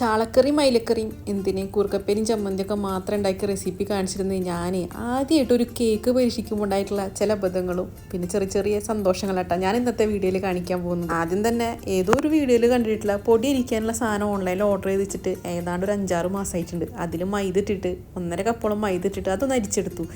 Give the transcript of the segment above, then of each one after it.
ചാളക്കറിയും മൈലക്കറിയും എന്തിനെ? കുറുക്കപ്പേരിയും ചമ്മന്തിയൊക്കെ മാത്രം ഉണ്ടാക്കിയ റെസിപ്പി കാണിച്ചിരുന്നത് ഞാൻ ആദ്യമായിട്ട് ഒരു കേക്ക് പരീക്ഷിക്കുമ്പോൾ ഉണ്ടായിട്ടുള്ള ചില അബദ്ധങ്ങളും പിന്നെ ചെറിയ ചെറിയ സന്തോഷങ്ങളാട്ടാ ഞാൻ ഇന്നത്തെ വീഡിയോയിൽ കാണിക്കാൻ പോകുന്നത്. ആദ്യം തന്നെ ഏതോ ഒരു വീഡിയോയിൽ കണ്ടിട്ടുള്ള പൊടി ഇരിക്കാനുള്ള സാധനം ഓൺലൈനിൽ ഓർഡർ ചെയ്ത് വെച്ചിട്ട് ഏതാണ്ട് ഒരു അഞ്ചാറ് മാസമായിട്ടുണ്ട് അതിൽ മൈദ ഇട്ടിട്ട് ഒന്നര കപ്പോളം മൈദ ഇട്ടിട്ട് അതൊന്ന് അരിച്ചെടുത്തു.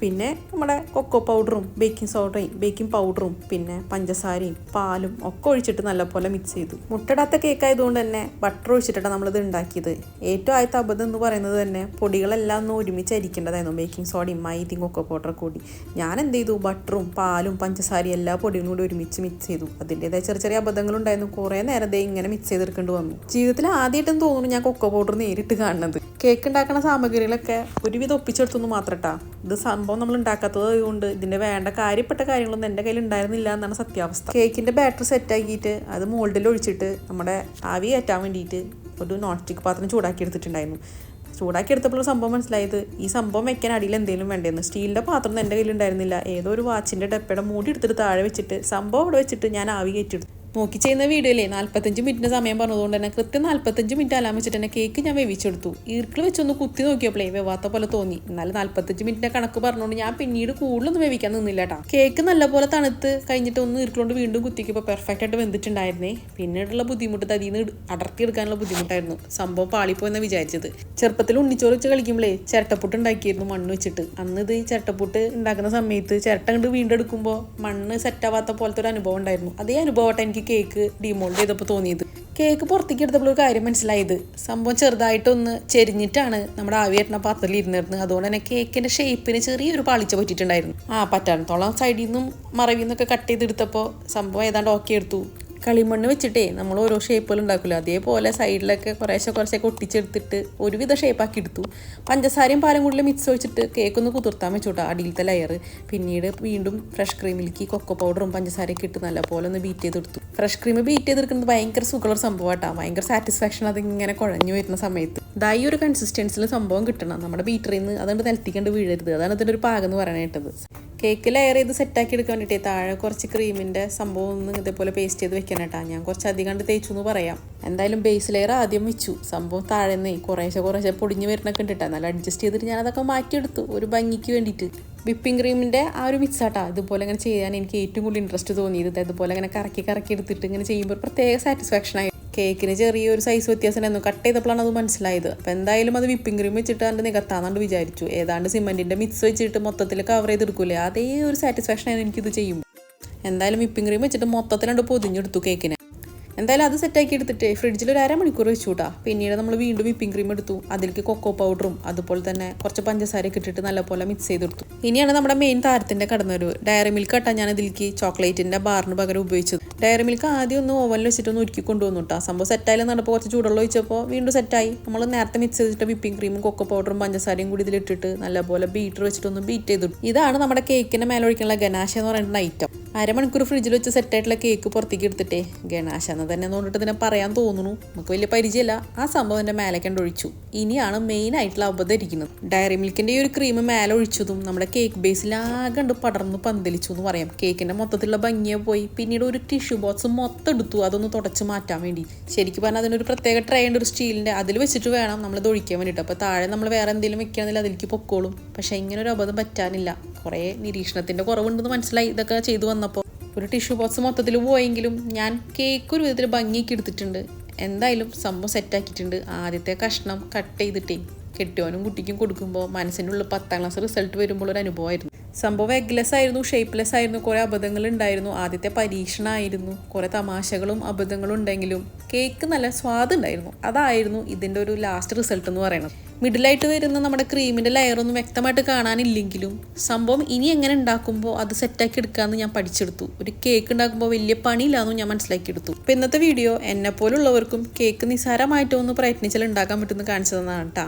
പിന്നെ നമ്മുടെ കൊക്കോ പൗഡറും ബേക്കിംഗ് സോഡയും ബേക്കിംഗ് പൗഡറും പിന്നെ പഞ്ചസാരയും പാലും ഒക്കെ ഒഴിച്ചിട്ട് നല്ലപോലെ മിക്സ് ചെയ്തു. മുട്ടടാത്ത കേക്ക് ആയതുകൊണ്ട് തന്നെ ബട്ടർ ഒഴിച്ചിട്ടാണ് നമ്മളിത് ഉണ്ടാക്കിയത്. ഏറ്റവും ആദ്യത്തെ അബദ്ധം എന്ന് പറയുന്നത് തന്നെ പൊടികളെല്ലാം ഒന്ന് ഒരുമിച്ച് അരിക്കേണ്ടതായിരുന്നു ബേക്കിംഗ് സോഡയും മൈദയും കൊക്കോ പൗഡർ കൂടി. ഞാൻ എന്ത് ചെയ്തു? ബട്ടറും പാലും പഞ്ചസാരയും എല്ലാ പൊടികളും കൂടി ഒരുമിച്ച് മിക്സ് ചെയ്തു. അതിന്റെതായ ചെറിയ ചെറിയ അബദ്ധങ്ങളുണ്ടായിരുന്നു കുറേ നേരം ദേ ഇങ്ങനെ മിക്സ് ചെയ്തെടുക്കേണ്ടി വന്നു. ജീവിതത്തിൽ ആദ്യമായിട്ടും തോന്നുന്നു ഞാൻ കൊക്കോ പൗഡർ നേരിട്ട് കാണുന്നത്. കേക്ക് ഉണ്ടാക്കുന്ന സാമഗ്രികളൊക്കെ ഒരുവിധം ഒപ്പിച്ചെടുത്തൊന്നും മാത്രട്ടാ. ഇത് സംഭവം നമ്മൾ ഉണ്ടാക്കാത്തത് കൊണ്ട് ഇതിന്റെ വേണ്ട കാര്യപ്പെട്ട കാര്യങ്ങളൊന്നും എന്റെ കയ്യിൽ ഉണ്ടായിരുന്നില്ല എന്നാണ് സത്യാവസ്ഥ. കേക്കിന്റെ ബാറ്റർ സെറ്റാക്കിയിട്ട് അത് മോൾഡിൽ ഒഴിച്ചിട്ട് നമ്മുടെ ആവി കയറ്റാൻ വേണ്ടിയിട്ട് ഒരു നോൺ സ്റ്റിക്ക് പാത്രം ചൂടാക്കി എടുത്തിട്ടുണ്ടായിരുന്നു ചൂടാക്കി എടുത്തപ്പോൾ സംഭവം മനസ്സിലായത് ഈ സംഭവം വെക്കാൻ അടിയിൽ എന്തെങ്കിലും വേണ്ടതെന്ന് സ്റ്റീലിന്റെ പാത്രം എന്റെ കയ്യിൽ ഉണ്ടായിരുന്നില്ല ഏതോ ഒരു വാച്ചിന്റെ ഡപ്പയുടെ മൂടി എടുത്തിട്ട് താഴെ വെച്ചിട്ട് സംഭവം അവിടെ വെച്ചിട്ട് ഞാൻ ആവി കയറ്റിയെടുത്തു. നോക്കി ചെയ്യുന്ന വീഡിയോയിലേ നാൽപ്പത്തഞ്ച് മിനിറ്റിന് സമയം പറഞ്ഞതുകൊണ്ട് തന്നെ കൃത്യം നാൽപ്പത്തഞ്ച് മിനിറ്റ് അലാം വെച്ചിട്ട് തന്നെ കേക്ക് ഞാൻ വേവിച്ചെടുത്തു. ഈർക്കിൾ വെച്ചൊന്ന് കുത്തി നോക്കിയപ്പോഴേ വെവാത്ത പോലെ തോന്നി. എന്നാലും നാൽപ്പത്തഞ്ച് മിനിറ്റിന്റെ കണക്ക് പറഞ്ഞുകൊണ്ട് ഞാൻ പിന്നീട് കൂടുതലൊന്നും വേവിക്കാൻ നിന്നില്ല കേട്ടോ കേക്ക് നല്ലപോലെ തണുത്ത് കഴിഞ്ഞിട്ട് ഒന്ന് ഈർക്കിലോണ്ട് വീണ്ടും കുത്തിക്കപ്പോൾ പെർഫെക്റ്റ് ആയിട്ട് വെന്തിട്ടുണ്ടായിരുന്നേ. പിന്നീടുള്ള ബുദ്ധിമുട്ട് അതിൽ നിന്ന് അടർത്തി എടുക്കാനുള്ള ബുദ്ധിമുട്ടായിരുന്നു. സംഭവം പാളിപ്പോയെന്ന് വിചാരിച്ചത്. ചെറുപ്പത്തിൽ ഉണ്ണിച്ചോറ് വെച്ച് കളിക്കുമ്പോഴേ ചിരട്ടപ്പുട്ട് ഉണ്ടാക്കിയിരുന്നു മണ്ണ് വെച്ചിട്ട്. അന്ന് ഇത് ചിരട്ടപ്പുട്ട് ഉണ്ടാക്കുന്ന സമയത്ത് ചിരട്ട കണ്ട് വീണ്ടെടുക്കുമ്പോൾ മണ്ണ് സെറ്റാവാത്ത പോലത്തെ ഒരു അനുഭവം ഉണ്ടായിരുന്നു. അതേ അനുഭവമായിട്ട് എനിക്ക് കേക്ക് ഡിമോൾഡ് ചെയ്തപ്പോൾ തോന്നിയത്. കേക്ക് പുറത്തേക്ക് എടുത്തപ്പോൾ ഒരു കാര്യം മനസ്സിലായത്. സംഭവം ചെറുതായിട്ടൊന്ന് ചെരിഞ്ഞിട്ടാണ് നമ്മുടെ ആവി എട്ടണ പാത്രത്തിൽ ഇരുന്നിരുന്നത്. അതുകൊണ്ട് തന്നെ കേക്കിന്റെ ഷേപ്പിന് ചെറിയൊരു പാളിച്ച പറ്റിയിട്ടുണ്ടായിരുന്നു. ആ പറ്റാണത്തോളം സൈഡിൽ നിന്നും മറവിൽ നിന്നൊക്കെ കട്ട് ചെയ്തെടുത്തപ്പോൾ സംഭവം ഏതാണ്ട് ഓക്കെ എടുത്തു. കളിമണ്ണ് വെച്ചിട്ടേ നമ്മൾ ഓരോ ഷേപ്പുകൾ ഉണ്ടാക്കില്ല അതേപോലെ സൈഡിലൊക്കെ കുറേശ്ശെ കുറച്ചൊക്കെ ഒട്ടിച്ചെടുത്തിട്ട് ഒരുവിധ ഷേപ്പാക്കി എടുത്തു. പഞ്ചസാരയും പാലും കൂടുതലും മിക്സ് വെച്ചിട്ട് കേക്ക് ഒന്ന് കുതിർത്താൻ വെച്ചോട്ടോ അടിയിലത്തെ ലെയർ പിന്നീട് വീണ്ടും ഫ്രഷ് ക്രീമിലേക്ക് കൊക്കോ പൗഡറും പഞ്ചസാരയൊക്കെ ഇട്ട് നല്ലപോലെ ഒന്ന് ബീറ്റ് ചെയ്തെടുത്തു. ഫ്രഷ് ക്രീം ബീറ്റ് ചെയ്തെടുക്കുന്നത് ഭയങ്കര സുഖമുള്ള സംഭവം കേട്ടോ ഭയങ്കര സാറ്റിസ്ഫാക്ഷൻ അതിങ്ങനെ കുഴഞ്ഞു വരുന്ന സമയത്ത്. ഇതായി ഒരു കൺസിസ്റ്റൻസിൽ സംഭവം കിട്ടണം. നമ്മുടെ ബീറ്ററിൽ നിന്ന് അതുകൊണ്ട് നിലത്തിക്കണ്ട് വീഴരുത്. അതാണ് ഇതിന്റെ ഒരു പാകം എന്ന് പറയാനായിട്ടത് കേക്ക് ലെയർ ചെയ്ത് സെറ്റാക്കി എടുക്കാൻ വേണ്ടിയിട്ട് താഴെ കുറച്ച് ക്രീമിന്റെ സംഭവം ഒന്ന് ഇതേപോലെ പേസ്റ്റ് ചെയ്ത് വെക്കണം കേട്ടോ. ഞാൻ കുറച്ച് അധികം കണ്ട് തേച്ചു എന്ന് പറയാം. എന്തായാലും ബേസ് ലെയർ ആദ്യം വെച്ചു. സംഭവം താഴെ നിന്ന് കുറേശ്ശെ കുറേശ്ശെ പൊടിഞ്ഞ് വരണൊക്കെ ഉണ്ടിട്ടാ നല്ല അഡ്ജസ്റ്റ് ചെയ്തിട്ട് ഞാൻ അതൊക്കെ മാറ്റിയെടുത്തു. ഒരു ഭംഗിക്ക് വേണ്ടിയിട്ട്. വിപ്പിംഗ് ക്രീമിന്റെ ആ ഒരു മിക്സ് ആട്ടാ. ഇതുപോലെ ഇങ്ങനെ ചെയ്യാൻ എനിക്ക് ഏറ്റവും കൂടുതൽ ഇൻട്രസ്റ്റ് തോന്നിയത്. ഇതുപോലെ ഇങ്ങനെ കറക്കി കറക്കി എടുത്തിട്ട് ഇങ്ങനെ ചെയ്യുമ്പോൾ പ്രത്യേക സാറ്റിസ്ഫാക്ഷൻ ആയി കേക്കിന് ചെറിയൊരു സൈസ് വ്യത്യാസം ഉണ്ടായിരുന്നു കട്ട് ചെയ്തപ്പോഴാണ് അത് മനസ്സിലായത്. അപ്പം എന്തായാലും അത് വിപ്പിംഗ് ക്രീം വെച്ചിട്ട് അതിന്റെ നികത്താന്നുണ്ട് വിചാരിച്ചു. ഏതാണ്ട് സിമെന്റിന്റെ മിക്സ് വെച്ചിട്ട് മൊത്തത്തിൽ കവർ ചെയ്തെടുക്കൂലേ? അതേ ഒരു സാറ്റിസ്ഫാക്ഷൻ ആയിരുന്നു എനിക്കിത് ചെയ്യുമ്പോൾ. എന്തായാലും വിപ്പിംഗ് ക്രീം വെച്ചിട്ട് മൊത്തത്തിലാണ്ട് പൊതിഞ്ഞെടുത്തു കേക്കിനെ. എന്തായാലും അത് സെറ്റാക്കി എടുത്തിട്ട് ഫ്രിഡ്ജിൽ ഒരു അരമണിക്കൂർ വെച്ചു കൂട്ടാ പിന്നീട് നമ്മൾ വീണ്ടും വിപ്പിംഗ് ക്രീം എടുത്തു. അതിലേക്ക് കൊക്കോ പൗഡറും അതുപോലെ തന്നെ കുറച്ച് പഞ്ചസാരയൊക്കെ ഇട്ടിട്ട് നല്ലപോലെ മിക്സ് ചെയ്തെടുത്തു ഇനിയാണ് നമ്മുടെ മെയിൻ താരത്തിന്റെ കടന്നൊരു. ഡയറി മിൽക്ക് കട്ടാ ഞാൻ ഇതിലേക്ക് ചോക്ലേറ്റിന്റെ ബാറിന് പകരം ഉപയോഗിച്ചത്. ഡയറി മിൽക്ക് ആദ്യം ഒന്ന് ഓവനിൽ വെച്ചിട്ട് ഒന്ന് ഒരുക്കി കൊണ്ടുവന്നു കേട്ടോ സംഭവം സെറ്റായാലും നടപ്പോൾ കുറച്ച് ചൂടുള്ള ഒഴിച്ചപ്പോൾ വീണ്ടും സെറ്റായി നമ്മൾ നേരത്തെ മിക്സ് ചെയ്തിട്ട് വിപ്പിംഗ് ക്രീമും കൊക്കോ പൗഡറും പഞ്ചസാരയും കൂടി ഇതിലിട്ടിട്ട് നല്ലപോലെ ബീറ്റർ വെച്ചിട്ടൊന്ന് ബീറ്റ് ചെയ്തു ഇതാണ് നമ്മുടെ കേക്കിന്റെ മേലൊഴിക്കാനുള്ള ഗനാശ എന്ന് പറയുന്ന ഐറ്റം അരമണിക്കൂർ ഫ്രിഡ്ജിൽ വെച്ച് സെറ്റായിട്ടുള്ള കേക്ക് പുറത്തേക്ക് എടുത്തിട്ടേ ഗണാശ എന്ന് തന്നെ തോന്നിട്ട് ഇതിനെ പറയാൻ തോന്നുന്നു. നമുക്ക് വലിയ പരിചയമില്ല. ആ സംഭവം എന്റെ മേലെ ഒഴിച്ചു. ഇനിയാണ് മെയിൻ ആയിട്ടുള്ള അബദ്ധം ഇരിക്കുന്നത് ഡയറി മിൽക്കിന്റെ ഈ ഒരു ക്രീം മേലെ ഒഴിച്ചതും നമ്മുടെ കേക്ക് ബേസിൽ ആകെ കണ്ട് പടർന്ന് പന്തലിച്ചു എന്ന് പറയാം. കേക്കിന്റെ മൊത്തത്തിലുള്ള ഭംഗിയെ പോയി പിന്നീട് ഒരു ടിഷ്യൂ ബോക്സ് മൊത്തം എടുത്തു. അതൊന്ന് തുടച്ച് മാറ്റാൻ വേണ്ടി. ശരിക്കും പറഞ്ഞാൽ അതിനൊരു പ്രത്യേക ട്രേ ഉണ്ട് ഒരു സ്റ്റീലിന്റെ അതിൽ വെച്ചിട്ട് വേണം നമ്മൾ ഒഴിക്കാൻ വേണ്ടിയിട്ട്. അപ്പോൾ താഴെ നമ്മൾ വേറെ എന്തെങ്കിലും വെക്കുകയാണെങ്കിൽ അതിലേക്ക് പൊക്കോളും. പക്ഷേ ഇങ്ങനെ ഒരു അബദ്ധം പറ്റാനില്ല. കുറേ നിരീക്ഷണത്തിന്റെ കുറവുണ്ടെന്ന് മനസ്സിലായി. ഇതൊക്കെ ചെയ്തു വന്നപ്പോൾ ഒരു ടിഷ്യൂ ബോക്സ് മൊത്തത്തിൽ പോയെങ്കിലും ഞാൻ കേക്ക് ഒരു വിധത്തിൽ ഭംഗിക്ക് എടുത്തിട്ടുണ്ട്. എന്തായാലും സംഭവം സെറ്റാക്കിയിട്ടുണ്ട് ആദ്യത്തെ കഷ്ണം കട്ട് ചെയ്തിട്ടേ കെട്ടിയോനും കുട്ടിക്കും കൊടുക്കുമ്പോൾ മനസ്സിന്റെ ഉള്ളിൽ പത്താം ക്ലാസ് റിസൾട്ട് വരുമ്പോൾ ഒരു അനുഭവമായിരുന്നു. സംഭവം എഗ്ലെസ് ആയിരുന്നു ഷേപ്പ്ലെസ് ആയിരുന്നു കുറേ അബദ്ധങ്ങൾ ഉണ്ടായിരുന്നു ആദ്യത്തെ പരീക്ഷണമായിരുന്നു കുറേ തമാശകളും അബദ്ധങ്ങളും ഉണ്ടെങ്കിലും കേക്ക് നല്ല സ്വാദുണ്ടായിരുന്നു അതായിരുന്നു ഇതിന്റെ ഒരു ലാസ്റ്റ് റിസൾട്ട് എന്ന് പറയുന്നത്. മിഡിലായിട്ട് വരുന്ന നമ്മുടെ ക്രീമിന്റെ ലെയറൊന്നും വ്യക്തമായിട്ട് കാണാനില്ലെങ്കിലും സംഭവം ഇനി എങ്ങനെ ഉണ്ടാക്കുമ്പോൾ അത് സെറ്റാക്കി എടുക്കാമെന്ന് ഞാൻ പഠിച്ചെടുത്തു. ഒരു കേക്ക് ഉണ്ടാക്കുമ്പോൾ വലിയ പണിയില്ലാന്നും ഞാൻ മനസ്സിലാക്കിയെടുത്തു. അപ്പോൾ ഇന്നത്തെ വീഡിയോ എന്നെ പോലുള്ളവർക്കും കേക്ക് നിസാരമായിട്ടൊന്ന് പ്രയത്നിച്ചാൽ ഉണ്ടാക്കാൻ പറ്റുമെന്ന് കാണിച്ചു തന്നതാണ് കേട്ടോ